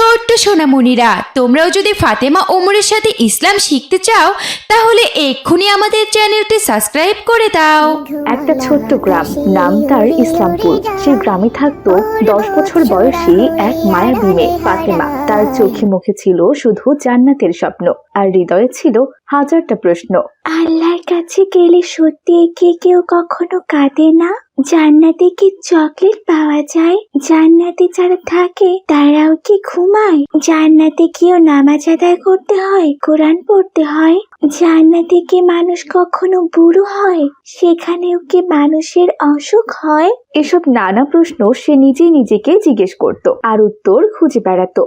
ছোট্ট সোনামণিরা তোমরাও যদি ফাতেমা ওমরের সাথে ইসলাম শিখতে চাও তাহলে এক্ষুনি আমাদের চ্যানেলটি সাবস্ক্রাইব করে দাও। একটা ছোট্ট গ্রাম নাম তার ইসলামপুর। সেই গ্রামে থাকতো দশ বছর বয়সী এক মায়াবী মেয়ে ফাতেমা। তার চোখে মুখে ছিল শুধু জান্নাতের স্বপ্ন আর হৃদয়ে ছিল হাজারটা প্রশ্ন। আল্লাহর কাছে গেলে সত্যি কি কেউ কখনো কাঁদে না? জান্নাতে কি চকলেট পাওয়া যায়? জান্নাতে যারা থাকে তারাও কি ঘুমায়? জান্নাতে কিও নামাজ আদায় করতে হয় কোরআন পড়তে হয়? জান্নাতে কি মানুষ কখনো বুড়ো হয়? সেখানেও কি মানুষের অসুখ হয়? এসব নানা প্রশ্ন সে নিজেই নিজেকে জিজ্ঞেস করত আর উত্তর খুঁজে বেড়াতো।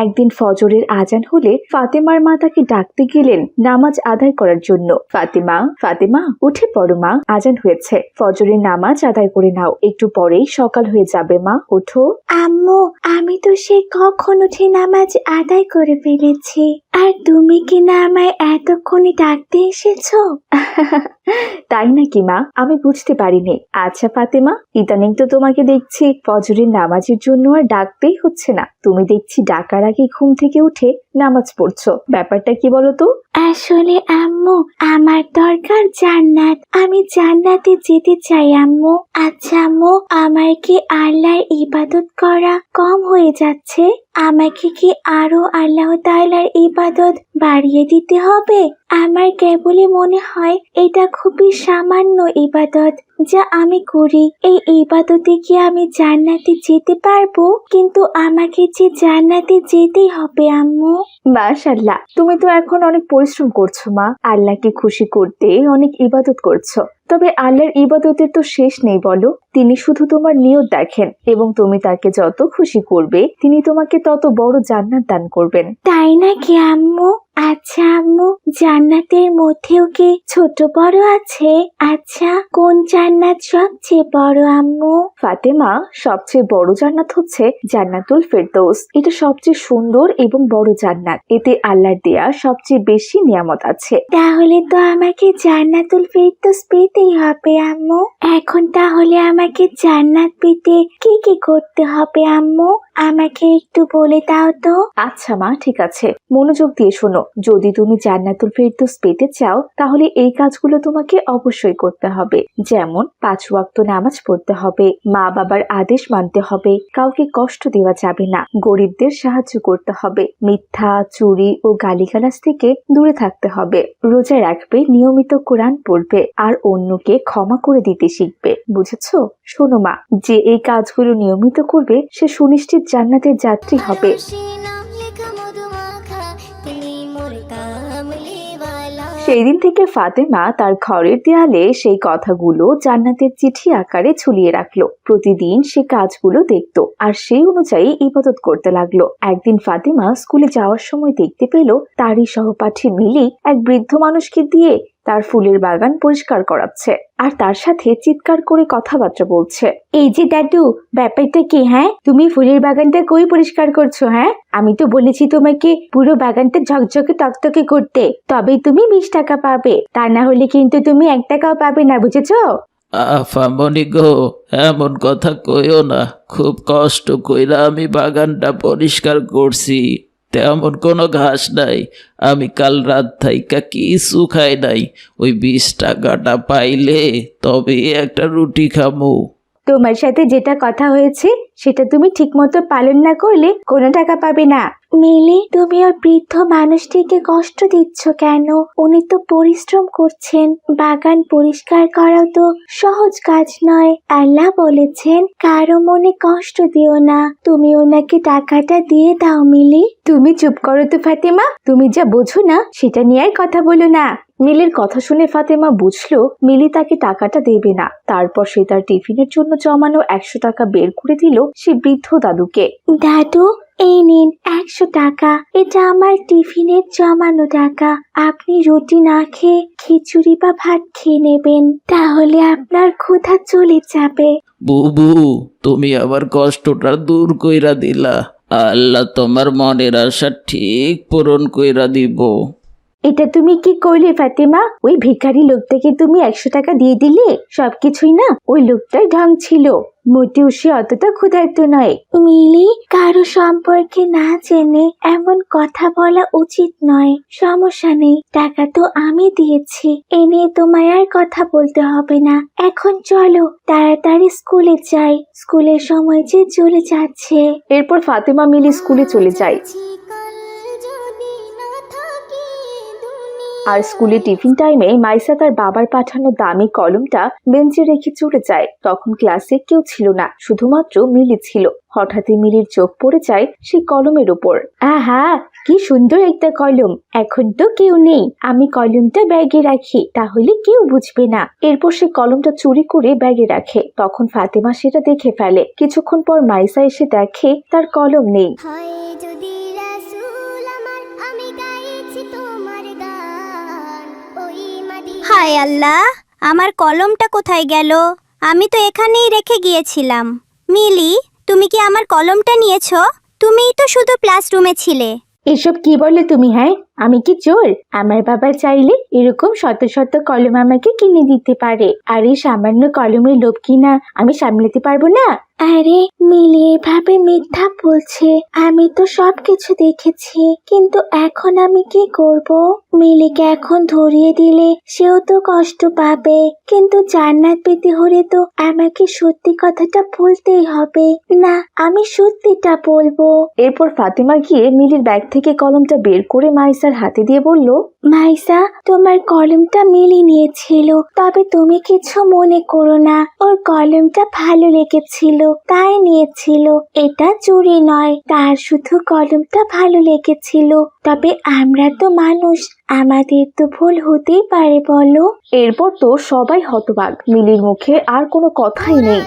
একদিন ফজরের আজান হলে ফাতেমার মা তাকে ডাকতে গেলেন নামাজ আদায় করার জন্য। ফাতেমা ফাতেমা, উঠে পড়ো মা, আজান হয়েছে। ফজরের নামাজ আদায় করে নাও। একটু পরেই সকাল হয়ে যাবে মা, ওঠো। আম্মু, আমি তো সে কখন উঠে নামাজ আদায় করে ফেলেছি। আর তুমি কি না আমায় এতক্ষণে ডাকতে এসেছ? তাই নাকি, মা? আমি বুঝতে পারিনি। আচ্ছা ফাতেমা, ইদানিং তো তোমাকে দেখছি ফজরের নামাজের জন্য আর ডাকতেই হচ্ছে না। তুমি দেখছি ডাকার আগে ঘুম থেকে উঠে নামাজ পড়ছো। ব্যাপারটা কি বলো তো আসলে আম্মু, আমার দরকার জান্নাত। আমি জান্নাতে যেতে চাই আম্মু। আচ্ছা আম্মু, আমার কি আল্লাহর ইবাদত করা কম হয়ে যাচ্ছে? আমাকে কি আরও আল্লাহ তাআলার ইবাদত বাড়িয়ে দিতে হবে? আমার কেবলই মনে হয় এটা খুবই সামান্য ইবাদত। যা আমি করি। এই ইবাদতে কি আমি জান্নাতে যেতে পারব? কিন্তু আমাকে যে জান্নাতে যেতেই হবে, আম্মু। মাশাল্লাহ তুমি তো এখন অনেক পরিশ্রম করছ, মা। আল্লাহকে খুশি করতে অনেক ইবাদত করছ। তবে আল্লাহর ইবাদতের তো শেষ নেই বলো। তিনি শুধু তোমার নিয়ত দেখেন এবং তুমি তাকে যত খুশি করবে তিনি তোমাকে তত বড় জান্নাত দান করবেন। তাই নাকি আম্মু? আচ্ছা আম্মু জান্নাতের মধ্যেও কি ছোট বড় আছে? আচ্ছা কোন জান্নাত সবচেয়ে বড় আম্মু? ফাতেমা সবচেয়ে বড় জান্নাত হচ্ছে জান্নাতুল ফেরদৌস। এটা সবচেয়ে সুন্দর এবং বড় জান্নাত। এতে আল্লাহর দেয়া সবচেয়ে বেশি নিয়ামত আছে। তাহলে তো আমাকে জান্নাতুল ফেরদৌস পেতেই হবে, আম্মু? এখন তাহলে আমাকে জান্নাত পেতে কি কি করতে হবে, আম্মু? আমাকে একটু বলে দাও তো। আচ্ছা মা, ঠিক আছে। মনোযোগ দিয়ে শোনো, যদি তুমি জান্নাতুল ফেরদৌস পেতে চাও, তাহলে এই কাজগুলো তোমাকে অবশ্যই করতে হবে। যেমন, পাঁচ ওয়াক্ত নামাজ পড়তে হবে, মা বাবার আদেশ মানতে হবে, কাউকে কষ্ট দেওয়া যাবে না, গরিবদের সাহায্য করতে হবে, মিথ্যা, চুরি ও গালিগালাজ থেকে দূরে থাকতে হবে। রোজা রাখবে, নিয়মিত কোরআন পড়বে, আর অন্যকে ক্ষমা করে দিতে শিখবে, বুঝেছ? শোনো মা, যে এই কাজগুলো নিয়মিত করবে, সে সুনিশ্চিত জান্নাতের যাত্রী হবে। সেই দিন থেকে ফাতেমা তার ঘরের দেয়ালে সেই কথাগুলো জান্নাতের চিঠি আকারে ঝুলিয়ে রাখল। প্রতিদিন সে কাজগুলো দেখতো আর সেই অনুযায়ী ইবাদত করতে লাগল। একদিন ফাতেমা স্কুলে যাওয়ার সময় দেখতে পেল তারই সহপাঠী মিলি এক বৃদ্ধ মানুষকে দিয়ে তার ফুলের বাগান পরিষ্কার করাচ্ছে। আর তার সাথে চিৎকার করে কথাবার্তা বলছে। এই যে দাদু, ব্যাপারটা কি হ্যাঁ? তুমি ফুলের বাগানটা কই পরিষ্কার করছ হ্যাঁ? আমি তো বলেছি তোমাকে পুরো বাগানটা ঝকঝকে টকটকে করতে। তবেই তুমি বিশ টাকা পাবে। তা না হলে কিন্তু তুমি এক টাকাও পাবে না, বুঝেছ? আফামনি গো, এমন কথা কইও না। খুব কষ্ট কইরা আমি বাগানটা পরিষ্কার করছি। তেমন কোনো ঘাস নাই। আমি কাল রাত থাইকা কিছু খাই নাই। ওই বিশ টাকাটা পাইলে তবে একটা রুটি খাব তোমার সাথে যেটা কথা হয়েছে সেটা তুমি ঠিকমতো পালন না করলে কোনো টাকা পাবে না। মিলি তুমি ওই বৃদ্ধ মানুষটিকে কষ্ট দিচ্ছ কেন? উনি তো পরিশ্রম করছেন। বাগান পরিষ্কার করাও তো সহজ কাজ নয়। আল্লাহ বলেছেন কারও মনে কষ্ট দিও না। তুমি ওনাকে টাকাটা দিয়ে দাও মিলি। তুমি চুপ করো তো ফাতেমা। তুমি যা বোঝো না সেটা নিয়ে আর কথা বলো না। মিলির কথা শুনে ফাতেমা বুঝলো মিলি তাকে টাকাটা দেবে না। তারপর সে তার টিফিনের জন্য জমানো একশো টাকা বের করে দিল সে বৃদ্ধ দাদুকে, দাদু, এই নিন একশো টাকা। এটা আমার টিফিনের জমানো টাকা। আপনি রুটি না খেয়ে খিচুড়ি বা ভাত খেয়ে নেবেন। তাহলে আপনার ক্ষুধা চলে যাবে। বুবু, তুমি আবার কষ্টটা দূর কইরা দিলা। আল্লাহ তোমার মনের আশা ঠিক পূরণ কইরা দিব। এটা তুমি কি করলে ফাতেমা? ওই ভিখারি লোকটাকে তুমি একশো টাকা দিয়ে দিলে? সবকিছুই না? ওই লোকটার ঢং ছিল। মোটেও সে অতটা ক্ষুধার্ত নয়। মিলি কারও সম্পর্কে না জেনে এমন কথা বলা উচিত নয়। সমস্যা নেই। টাকা তো আমি দিয়েছি। এ নিয়ে তোমায় আর কথা বলতে হবে না। এখন চলো তাড়াতাড়ি স্কুলে যাই। স্কুলের সময় যে চলে যাচ্ছে। এরপর ফাতেমা মিলি স্কুলে চলে যায়। আর স্কুলে টিফিন টাইমে মাইসা তার বাবার পাঠানো দামি কলমটা বেঞ্চে রেখে চলে যায়। তখন ক্লাসে কেউ ছিল না, শুধুমাত্র মিলি ছিল। হঠাৎই মিলির চোখ পড়ে যায় সেই কলমের উপর। আহা, কি সুন্দর একটা কলম। এখন তো কেউ নেই। আমি কলমটা ব্যাগে রাখি, তাহলে কেউ বুঝবে না। এরপর সে কলমটা চুরি করে ব্যাগে রাখে। তখন ফাতেমা সেটা দেখে ফেলে। কিছুক্ষণ পর মাইসা এসে দেখে তার কলম নেই। হয় যদি হায় আল্লাহ, আমার কলমটা কোথায় গেল? আমি তো এখানেই রেখে গিয়েছিলাম। মিলি, তুমি কি আমার কলমটা নিয়েছো? তুমিই তো শুধু ক্লাসরুমে ছিলে। এসব কি বলে তুমি হ্যাঁ? আমি কি চোর? আমার বাবা চাইলে এরকম শত শত কলম আমাকে কিনে দিতে পারে। আর এই সামান্য কলমের লোভ কিনা আমি সামলাতে পারব না? আরে মিলি এভাবে মিথ্যা বলছে। আমি তো সবকিছু দেখেছি কিন্তু এখন আমি কি করব? মিলিকে এখন ধরিয়ে দিলে সেও তো কষ্ট পাবে কিন্তু জান্নাত পেতে হলে তো আমাকে সত্যি কথাটা বলতেই হবে। না আমি সত্যিটা বলব। এরপর ফাতিমা গিয়ে মিলির ব্যাগ থেকে কলমটা বের করে মাইসার হাতে দিয়ে বলল মাইসা তোমার কলমটা মিলি নিয়েছিল। তবে তুমি কিছু মনে করো না। ওর কলমটা ভালো লেগেছিল তাই নিয়েছিল। এটা চুরি নয় তার শুধু কলমটা ভালো লেগেছিল। তবে আমরা তো মানুষ আমাদের তো ভুল হতেই পারে বলো? এরপর তো সবাই হতবাক। মিলির মুখে আর কোনো কথাই নেই।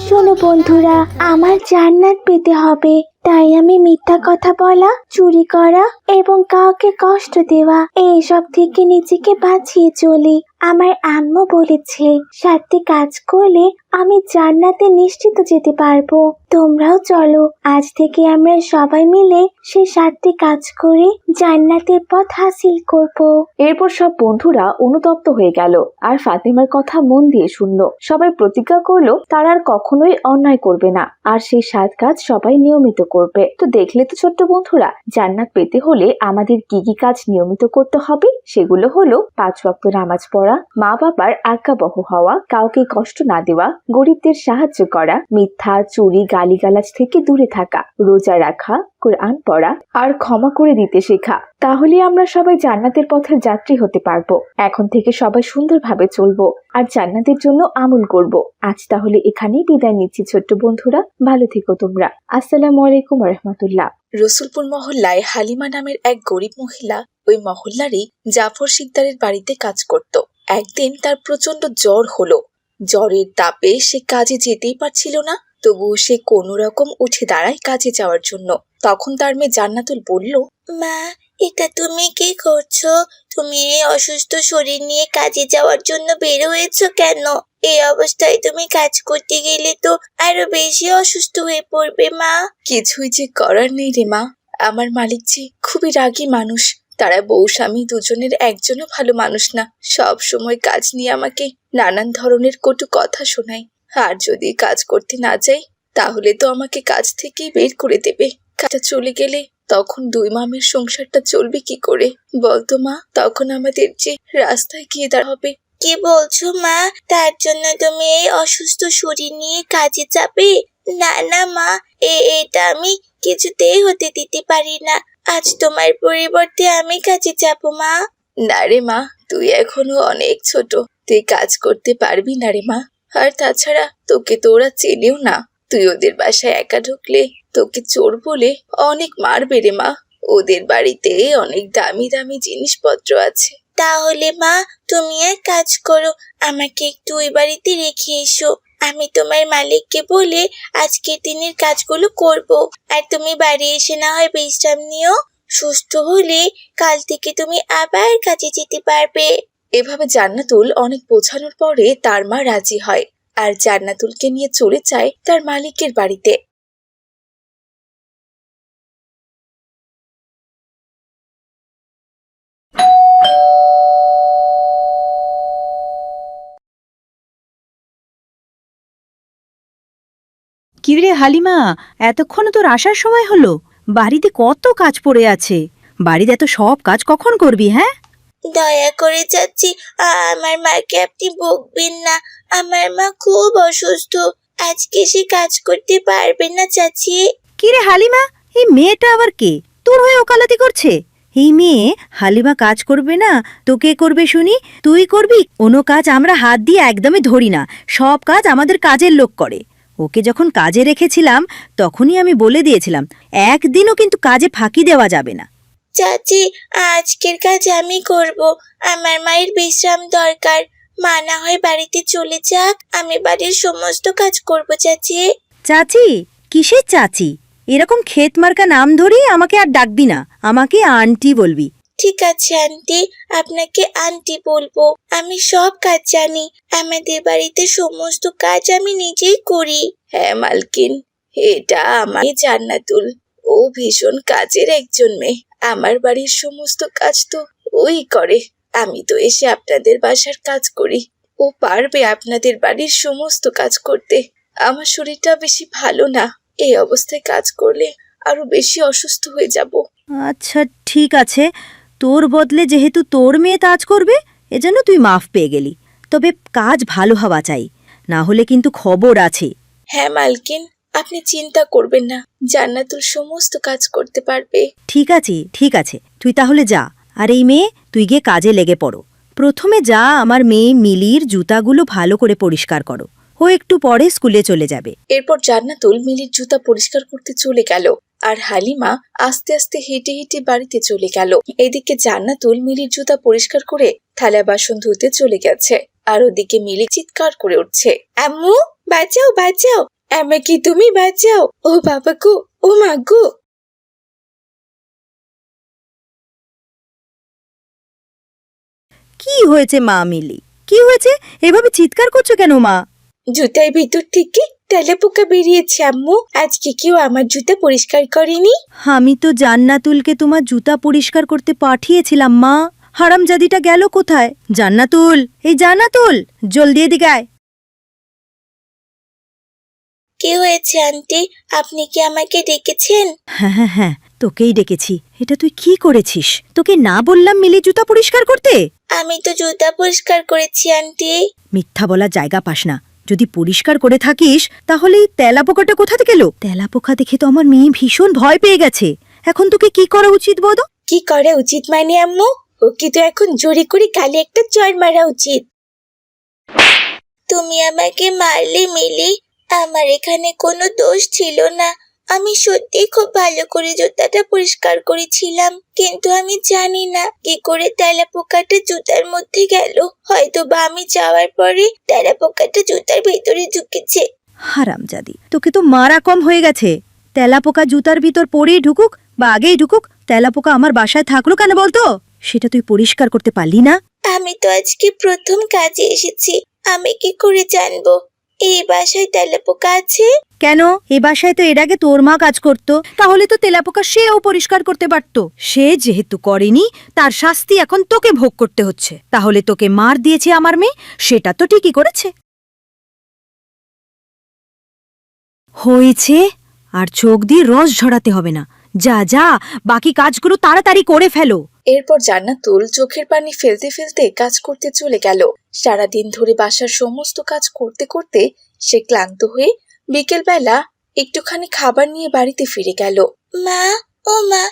শোনো বন্ধুরা আমার জান্নাত পেতে হবে। তাই আমি মিথ্যা কথা বলা, চুরি করা এবং কাউকে কষ্ট দেওয়া, এইসব থেকে নিজেকে বাঁচিয়ে চলি। আমার আম্মু বলেছে, সাতটি কাজ করলে আমি জান্নাতে নিশ্চিত যেতে পারব। তোমরাও চলো, আজ থেকে আমরা সবাই মিলে সেই সাতটি কাজ করে জান্নাতের পথ হাসিল করব। এরপর সব বন্ধুরা অনুতপ্ত হয়ে গেল আর ফাতিমার কথা মন দিয়ে শুনলো। সবাই প্রতিজ্ঞা করল, তারা আর কখনোই অন্যায় করবে না। আর সেই সাত কাজ সবাই নিয়মিত করবে। তো দেখলে তো ছোট্ট বন্ধুরা, জান্নাত পেতে হলে আমাদের কি কি কাজ নিয়মিত করতে হবে? সেগুলো হলো পাঁচ ওয়াক্ত নামাজ পড়া মা বাবার আজ্ঞাবহ হওয়া, কাউকে কষ্ট না দেওয়া, গরিবদের সাহায্য করা, মিথ্যা, চুরি, গালিগালাজ থেকে দূরে থাকা, রোজা রাখা, কোরআন পড়া, আর ক্ষমা করে দিতে শেখা। তাহলে আমরা সবাই জান্নাতের পথের যাত্রী হতে পারব। এখন থেকে সবাই সুন্দরভাবে চলবো আর জান্নাতের জন্য আমল করব। আজ তাহলে এখানেই বিদায় নিচ্ছি, ছোট্ট বন্ধুরা। ভালো থেকো তোমরা। আসসালামু আলাইকুম রহমতুল্লাহ রসুলপুর মহল্লায় হালিমা নামের এক গরিব মহিলা ওই মহল্লারই জাফর শিকদারের বাড়িতে কাজ করত। একদিন তার প্রচণ্ড জ্বর হলো। জ্বরের তাপে সে কাজে যেতেই পারছিল না তবুও সে কোনো রকম উঠে দাঁড়ায় কাজে যাওয়ার জন্য। তখন তার মেয়ে জান্নাতুল বলল মা এটা তুমি কি করছ? তুমি এই অসুস্থ শরীর নিয়ে কাজে যাওয়ার জন্য বের হয়েছো কেন? এই অবস্থায় তুমি কাজ করতে গেলে তো আরও বেশি অসুস্থ হয়ে পড়বে মা। কিছুই যে করার নেই রে মা। আমার মালিক যে খুবই রাগী মানুষ। তারা বউ, স্বামী দুজনের একজনও ভালো মানুষ না। সব সময় কাজ নিয়ে আমাকে নানান ধরনের কটু কথা শোনায়। আর যদি কাজ করতে না যাই, তাহলে তো আমাকে কাজ থেকেই বের করে দেবে। কাজটা চলে গেলে তখন দুই মামের সংসারটা চলবে কি করে? বলতো মা, তখন আমাদের যে রাস্তায় গিয়ে দাঁড়া হবে। কি বলছো মা? তার জন্য তুমি এই অসুস্থ শরীর নিয়ে কাজে যাবে? না না মা এটা আমি কিছুতেই হতে দিতে পারি না। আজ তোমার পরিবর্তে আমি কাজে যাব, মা। না রে মা, তুই এখনও অনেক ছোট। তুই কাজ করতে পারবি না রে মা। আর তাছাড়া তোকে তো ওরা চেনেও না। তুই ওদের বাসায় একা ঢুকলে তোকে চোর বলে অনেক মারবে রে মা। ওদের বাড়িতে অনেক দামি দামি জিনিসপত্র আছে। তাহলে মা, তুমি এক কাজ করো। আমাকে একটু ওই বাড়িতে রেখে এসো। আমি তোমার মালিককে বলে আজকে দিনের কাজগুলো করব। আর তুমি বাড়ি এসে না হয় বিশ্রাম নিও। সুস্থ হলে কাল থেকে তুমি আবার কাজে যেতে পারবে। এভাবে জান্নাতুল অনেক বোঝানোর পরে তার মা রাজি হয়। আর জান্নাতুলকে নিয়ে চলে যায় তার মালিকের বাড়িতে। কিরে হালিমা এতক্ষণ তোর আসার সময় হলো? বাড়িতে কত কাজ পড়ে আছে? বাড়িতে এত সব কাজ কখন করবি হ্যাঁ? দয়া করে চাচ্ছি আমার মাকে আপনি বকবেন না। আমার মা খুব অসুস্থ। আজকে সে কাজ করতে পারবে না চাচি। কিরে হালিমা এই মেয়েটা আবার কে? তোর হয়ে ওকালতি করছে? এই মেয়ে হালিমা কাজ করবে না তোকে করবে শুনি? তুই করবি? কোনো কাজ আমরা হাত দিয়ে একদমই ধরি না। সব কাজ আমাদের কাজের লোক করে। ওকে যখন কাজে রেখেছিলাম তখনই আমি বলে দিয়েছিলাম একদিনও কিন্তু কাজে ফাঁকি দেওয়া যাবে না। চাচি আজকের কাজ আমি করব। আমার মায়ের বিশ্রাম দরকার। মা না হয় বাড়িতে চলে যাক। আমি বাড়ির সমস্ত কাজ করব চাচি। চাচি কিসের চাচি? এরকম ক্ষেত মার্কা নাম ধরেই আমাকে আর ডাকবি না। আমাকে আন্টি বলবি। ঠিক আছে, আন্টি। আপনাকে আন্টি বলব। আমি সব কাজ জানি। আমাদের বাড়িতে সমস্ত কাজ আমি নিজেই করি। হ্যাঁ মালকিন। এটা আমার জান্নাতুল। ও ভীষণ কাজের একজন মেয়ে। আমার বাড়ির সমস্ত কাজ তো ওই করে। আমি তো এসে আপনাদের বাসার কাজ করি। ও পারবে আপনাদের বাড়ির সমস্ত কাজ করতে। আমার শরীরটা বেশি ভালো না। এই অবস্থায় কাজ করলে আরও বেশি অসুস্থ হয়ে যাব। আচ্ছা ঠিক আছে। তোর বদলে যেহেতু তোর মেয়ে কাজ করবে এজন্য তুই মাফ পেয়ে গেলি। তবে কাজ ভালো হওয়া চাই না হলে কিন্তু খবর আছে। হ্যাঁ মালকিন আপনি চিন্তা করবেন না জান্নাতুল সমস্ত কাজ করতে পারবে। ঠিক আছে ঠিক আছে তুই তাহলে যা আর এই মেয়ে তুই গিয়ে কাজে লেগে পড়ো। প্রথমে যা আমার মেয়ে মিলির জুতাগুলো ভালো করে পরিষ্কার করো। ও একটু পরে স্কুলে চলে যাবে। এরপর জান্নাতুল মিলির জুতা পরিষ্কার করতে চলে গেল। আর হালিমা আস্তে আস্তে হেঁটে হেঁটে বাড়িতে চলে গেল। এদিকে জান্নাতুল মিলির জুতা পরিষ্কার করে থালা বাসন ধুতে চলে গেছে আর ওদিকে মিলি চিৎকার করে উঠছে আম্মু বাঁচাও বাঁচাও আমাকে তুমি বাঁচাও? ও বাবা গো ও মা গো। কি হয়েছে মা মিলি? কি হয়েছে? এভাবে চিৎকার করছ কেন মা? জুতার ভিতর থেকে তেলা পোকা বেরিয়েছে আম্মু। আজকে কেউ আমার জুতা পরিষ্কার করেনি? আমি তো জান্নাতুলকে তোমার জুতা পরিষ্কার করতে পাঠিয়েছিলাম মা। হারামজাদিটা গেল কোথায়? জান্নাতুল! এই জান্নাতুল! জলদি এদিকে আয়। কি হয়েছে আন্টি? আপনি কি আমাকে ডেকেছেন? হ্যাঁ হ্যাঁ হ্যাঁ তোকেই ডেকেছি। এটা তুই কি করেছিস? তোকে না বললাম মিলি জুতা পরিষ্কার করতে? আমি তো জুতা পরিষ্কার করেছি আন্টি। মিথ্যা বলার জায়গা পাস না। যদি পরিষ্কার করে থাকিস তাহলে এই তেলা পোকাটা কোথা থেকে এলো? তেলা পোকা দেখে তো আমার মেয়ে ভীষণ ভয় পেয়ে গেছে। এখন তোকে কি করা উচিত বলো? কি করা উচিত মানে আম্মু? ওকে তো এখন জোরে করে গালে একটা চড় মারা উচিত। তুমি আমাকে মারলে মিলি আমার এখানে কোনো দোষ ছিল না। আমি সত্যি খুব ভালো করে জুতাটা পরিষ্কার করেছিলাম কিন্তু আমি জানি না কি করে তেলা পোকাটা জুতার মধ্যে গেল। হয়তো বা আমি যাওয়ার পরে তেলা পোকাটা জুতার ভেতরে ঢুকেছে। হারামজাদি তোকে তো মারা কম হয়ে গেছে। তেলা পোকা জুতার ভিতর পরেই ঢুকুক বা আগেই ঢুকুক তেলা পোকা আমার বাসায় থাকল কেন বলতো? সেটা তুই পরিষ্কার করতে পারলি না? আমি তো আজকে প্রথম কাজে এসেছি আমি কি করে জানব? এই বাসায় তেলা পোকা আছে? কেন? এ বাসায় তো এর আগে তোর মা কাজ করত। তাহলে তো তেলাপোকা সেও পরিষ্কার করতে পারত। সে যেহেতু করেনি, তার শাস্তি এখন তোকে ভোগ করতে হচ্ছে। তাহলে তোকে মার দিয়েছে আমার মেয়ে, সেটা তো ঠিকই করেছে। হয়েছে? আর চোখ দিয়ে রস ঝরাতে হবে না। যা যা, বাকি কাজগুলো তাড়াতাড়ি করে ফেলো। এরপর জান্নাতুল চোখের পানি ফেলতে ফেলতে কাজ করতে চলে গেল। সারাদিন ধরে বাসার সমস্ত কাজ করতে করতে সে ক্লান্ত হয়ে বিকেলবেলা একটুখানি খাবার নিয়ে বাড়িতে ফিরে গেল। মা ও মা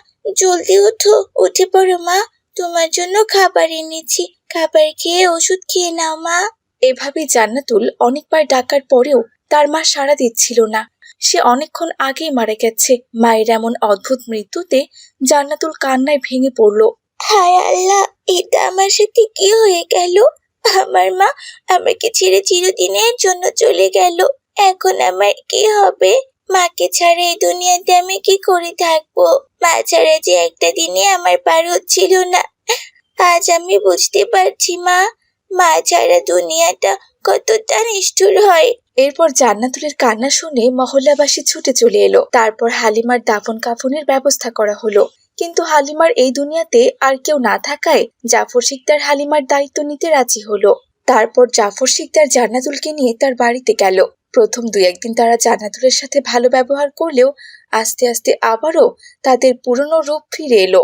জলদি ওঠো উঠে পড়ো মা। তোমার জন্য খাবার এনেছি। খাবার খেয়ে ওষুধ খেয়ে নাও মা। এভাবে জান্নাতুল অনেকবার ডাকার পরেও তার মা সাড়া দিচ্ছিল না। সে অনেকক্ষণ আগেই মারা গেছে। মায়ের এমন অদ্ভুত মৃত্যুতে জান্নাতুল কান্নায় ভেঙে পড়ল। হায় আল্লাহ এটা আমার সাথে কি হয়ে গেল? আমার মা আমাকে ছেড়ে চিরদিনের জন্য চলে গেল। এখন আমার কি হবে? মাকে ছাড়া এই দুনিয়াতে আমি কি করে থাকব? মা ছাড়া যে একটা দিনে আমার পার হচ্ছিল না। আজ আমি বুঝতে পারছি, মা। মা ছাড়া দুনিয়াটা কতটা নিষ্ঠুর হয়। এরপর জান্নাতুলের কান্না শুনে মহল্লাবাসী ছুটে চলে এলো। তারপর হালিমার দাফন কাফনের ব্যবস্থা করা হলো। কিন্তু হালিমার এই দুনিয়াতে আর কেউ না থাকায় জাফর শিকদার হালিমার দায়িত্ব নিতে রাজি হলো। তারপর জাফর শিকদার জান্নাতুলকে নিয়ে তার বাড়িতে গেল। প্রথম দুই একদিন তারা জান্নাতুলের সাথে ভালো ব্যবহার করলেও আস্তে আস্তে আবারও তাদের পুরনো রূপ ফিরে এলো।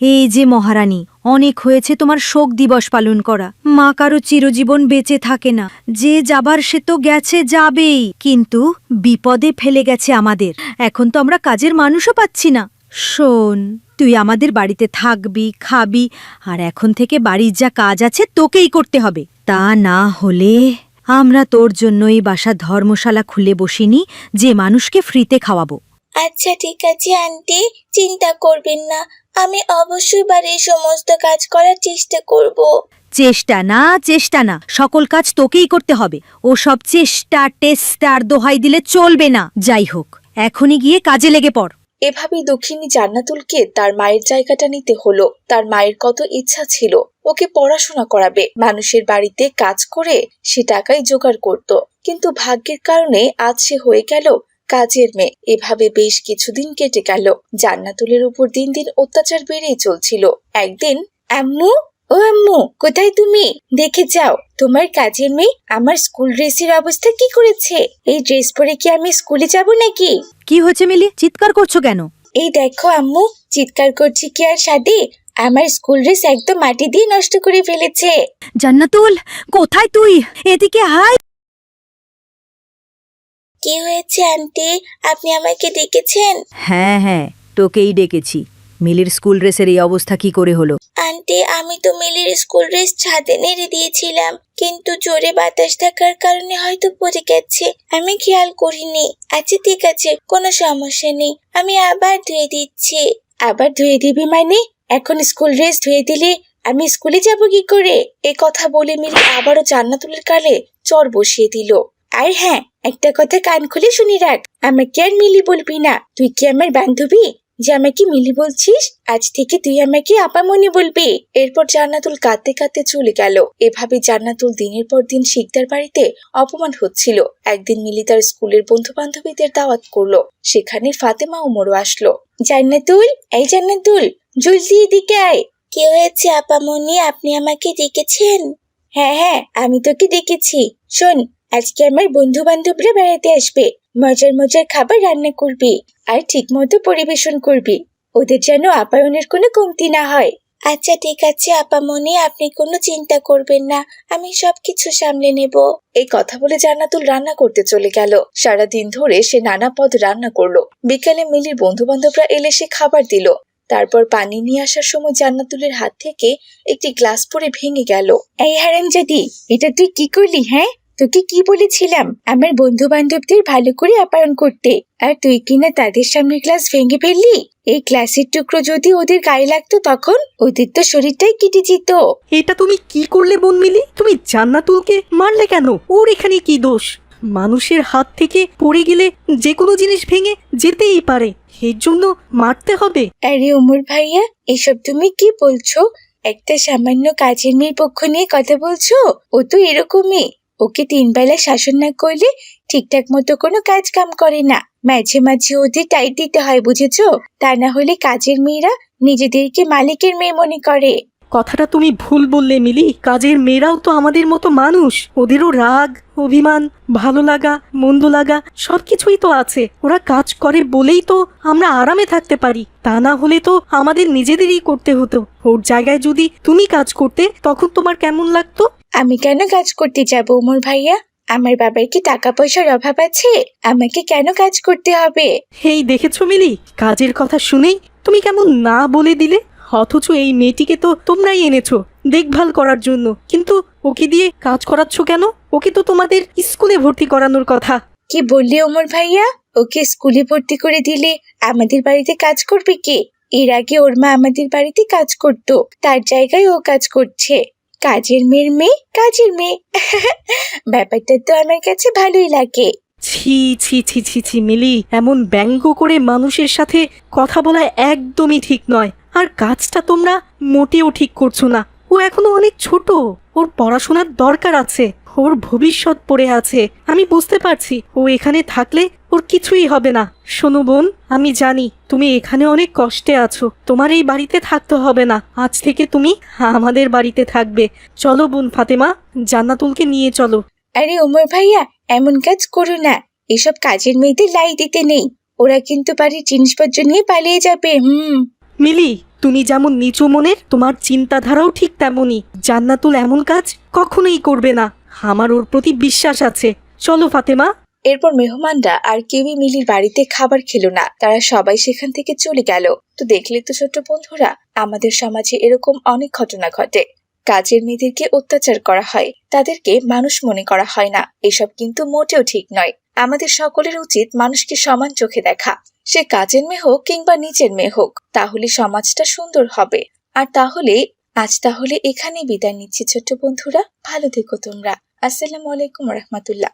এই যে মহারানী, অনেক হয়েছে তোমার শোক দিবস পালন করা। মা কারও চিরজীবন বেঁচে থাকে না। যে যাবার সে তো গেছে যাবেই। কিন্তু বিপদে ফেলে গেছে আমাদের। এখন তো আমরা কাজের মানুষও পাচ্ছি না। শোন। তুই আমাদের বাড়িতে থাকবি খাবি আর এখন থেকে বাড়ির যা কাজ আছে তোকেই করতে হবে। তা না হলে আমরা তোর জন্য এই বাসা ধর্মশালা খুলে বসিনি যে মানুষকে ফ্রিতে খাওয়াবো। আচ্ছা ঠিক আছে আন্টি চিন্তা করবেন না। আমি অবশ্যই বাড়ির সমস্ত কাজ করার চেষ্টা করব। চেষ্টা না চেষ্টা না। সকল কাজ তোকেই করতে হবে। ও সব চেষ্টা টেস্ট আর দোহাই দিলে চলবে না। যাই হোক এখনই গিয়ে কাজে লেগে পড়। এভাবেই দক্ষিণী জান্নাতুলকে তার মায়ের জায়গাটা নিতে হলো। তার মায়ের কত ইচ্ছা ছিল, ওকে পড়াশোনা করাবে, মানুষের বাড়িতে কাজ করে সে টাকাই জোগাড় করত। কিন্তু ভাগ্যের কারণে আজ সে হয়ে গেল কাজের মেয়ে। এভাবে বেশ কিছুদিন কেটে গেল। জান্নাতুলের উপর দিন দিন অত্যাচার বেড়েই চলছিল। একদিন, আম্মু? ও আম্মু কোথায় তুমি? দেখে যাও তোমার কাজের মেয়ে আমার স্কুল ড্রেসের অবস্থা কি করেছে? এই ড্রেস পরে কি আমি স্কুলে যাব নাকি? কি হয়েছে মিলি? চিৎকার করছ কেন? এই দেখো আম্মু চিৎকার করছি কি আর সাদে? আমার স্কুল ড্রেস একদম মাটি দিয়ে নষ্ট করে ফেলেছে। জান্নাতুল কোথায় তুই? এদিকে হাই কি হয়েছে আন্টি? আপনি আমাকে ডেকেছেন? হ্যাঁ হ্যাঁ তোকেই ডেকেছি। মিলির স্কুল ড্রেসের এই অবস্থা কি করে হলো? আন্টি, আমি তো মিলির স্কুল ড্রেস ছাদে নেড়ে দিয়েছিলাম, কিন্তু জোরে বাতাস থাকার কারণে হয়তো পড়ে গেছে। আমি খেয়াল করিনি। আচ্ছা ঠিক আছে, কোনো সমস্যা নেই। আমি আবার ধুয়ে দিচ্ছি। আবার ধুয়ে দিবি মানে? এখন স্কুল ড্রেস ধুয়ে দিলে আমি স্কুলে যাব কি করে? এ কথা বলে মিলি আবারও জান্নাতুলের কালে চর বসিয়ে দিল। আর হ্যাঁ একটা কথা কান খুলে শুনি রাখ। আমাকে আর মিলি বলবি না। তুই কি আমার বান্ধবী? যে আমাকে মিলি বলছিস, আজ থেকে তুই আমাকে আপা মনে বলবি। এরপর জান্নাতুল কাঁদতে কাঁদতে চলে গেল। এভাবে জান্নাতুল দিনের পর দিন শিকদার বাড়িতে অপমান হচ্ছিল। একদিন মিলি তার স্কুলের বন্ধু বান্ধবীদের দাওয়াত করল। সেখানে ফাতেমা উমরও আসলো। জান্নাতুল, এই জান্নাতুল, জলদি এদিকে আয়। কি হয়েছে আপামনি আপনি আমাকে ডেকেছেন? হ্যাঁ হ্যাঁ আমি তোকে দেখেছি শোন, আজকে আমার বন্ধু বান্ধবরা বেড়াতে আসবে। মজার মজার খাবার রান্না করবি। আর ঠিক মতো পরিবেশন করবি। ওদের যেন আপায়নের কোনো কমতি না হয়। আচ্ছা ঠিক আছে আপামনি আপনি কোনো চিন্তা করবেন না। আমি সবকিছু সামলে নেব। এই কথা বলে জান্নাতুল রান্না করতে চলে গেল। সারা দিন ধরে সে নানা পদ রান্না করল। বিকালে মিলির বন্ধু বান্ধবরা এলে সে খাবার দিল। তারপর পানি নিয়ে আসার সময় জান্নাতুলের হাত থেকে একটি গ্লাস পরে ভেঙে গেল। এই হারাম যদি এটা তুই কি করলি হ্যাঁ? তোকে কি বলেছিলাম? আমার বন্ধু বান্ধবদের ভালো করে আপ্যায়ন করতে। আর তুই কিনা তাদের সামনে গ্লাস ভেঙে ফেললি? এই গ্লাসের টুকরো যদি ওদের গায়ে লাগতো তখন ওদের তো শরীরটাই কেটে যেত। এটা তুমি কি করলে বোন মিলি তুমি জান্নাতুলকে মারলে কেন? ওর এখানে কি দোষ? মানুষের হাত থেকে পড়ে গেলে যে কোনো জিনিস ভেঙে যেতেই পারে। এর জন্য মারতে হবে। আরে ওমর ভাইয়া এসব তুমি কি বলছো? একটা সামান্য কাজের মেয়ের পক্ষ নিয়ে কথা বলছো? ও তো এরকমই। ওকে তিন বেলা শাসন না করলে ঠিকঠাক মতো কোনো কাজ কাম করে না। মাঝে মাঝে ওদের টাইট দিতে হয়, বুঝেছ? তা না হলে কাজের মেয়েরা নিজেদেরকে মালিকের মেয়ে মনে করে। কথাটা তুমি ভুল বললে মিলি। কাজের মেয়েরাও তো আমাদের মতো মানুষ। ওদেরও রাগ অভিমান ভালো লাগা মন্দ লাগা সবকিছুই তো আছে। ওরা কাজ করে বলেই তো আমরা আরামে থাকতে পারি। তা না হলে তো আমাদের নিজেদেরই করতে হতো। ওর জায়গায় যদি তুমি কাজ করতে তখন তোমার কেমন লাগতো? আমি কেন কাজ করতে যাব ওমর ভাইয়া? আমার বাবার কি টাকা পয়সার অভাব আছে? আমাকে কেন কাজ করতে হবে? হেই দেখেছ মিলি? কাজের কথা শুনেই তুমি কেমন না বলে দিলে? অথচ এই মেয়েটিকে তো তোমরাই এনেছো দেখভাল করার জন্য। কিন্তু ওকে দিয়ে কাজ করাচ্ছ কেন? ওকে তো তোমাদের স্কুলে ভর্তি করানোর কথা। কি বললি ওমর ভাইয়া? ওকে স্কুলে ভর্তি করে দিলে আমাদের বাড়িতে কাজ করবে কে? এর আগে ওর মা আমাদের বাড়িতে কাজ করত তার জায়গায় ও কাজ করছে। কাজের মেয়ের মেয়ে কাজের মেয়ে। ব্যাপারটা তো আমার কাছে ভালোই লাগে। ছি ছি ছি ছি ছি মিলি এমন ব্যঙ্গ করে মানুষের সাথে কথা বলা একদমই ঠিক নয়। আর কাজটা তোমরা মোটেও ঠিক করছ না। ও এখনও অনেক ছোট। ওর পড়াশোনার দরকার আছে। ওর ভবিষ্যৎ পড়ে আছে। আমি বুঝতে পারছি। ও এখানে থাকলে ওর কিছুই হবে না। শোনো বোন, আমি জানি তুমি এখানে অনেক কষ্টে আছো। তোমার এই বাড়িতে থাকতে হবে না। আজ থেকে তুমি আমাদের বাড়িতে থাকবে। চলো বোন ফাতেমা, জান্নাতুলকে নিয়ে চলো। আরে ওমর ভাইয়া, এমন কাজ করো না। এসব কাজের মেয়েদের লাই দিতে নেই। ওরা কিন্তু বাড়ির জিনিসপত্র নিয়ে পালিয়ে যাবে। হুম। মিলি, তুমি যেমন নিচু মনের, তোমার চিন্তাধারাও ঠিক তেমনই। জান্নাতুল এমন কাজ কখনোই করবে না। আমার ওর প্রতি বিশ্বাস আছে। চলো, ফাতেমা। এরপর মেহমানরা আর কেউই মিলির বাড়িতে খাবার খেলো না। তারা সবাই সেখান থেকে চলে গেল। তো দেখলে তো ছোট্ট বন্ধুরা, আমাদের সমাজে এরকম অনেক ঘটনা ঘটে। কাজের মেয়েদেরকে অত্যাচার করা হয়, তাদেরকে মানুষ মনে করা হয় না। এসব কিন্তু মোটেও ঠিক নয়। আমাদের সকলের উচিত মানুষকে সমান চোখে দেখা। সে কাজের মেয়ে হোক কিংবা নিচের মেয়ে হোক, তাহলে সমাজটা সুন্দর হবে। আর তাহলে, আজ তাহলে এখানেই বিদায় নিচ্ছি ছোট্ট বন্ধুরা। ভালো থেকো তোমরা। আসসালামু আলাইকুম রহমতুল্লাহ।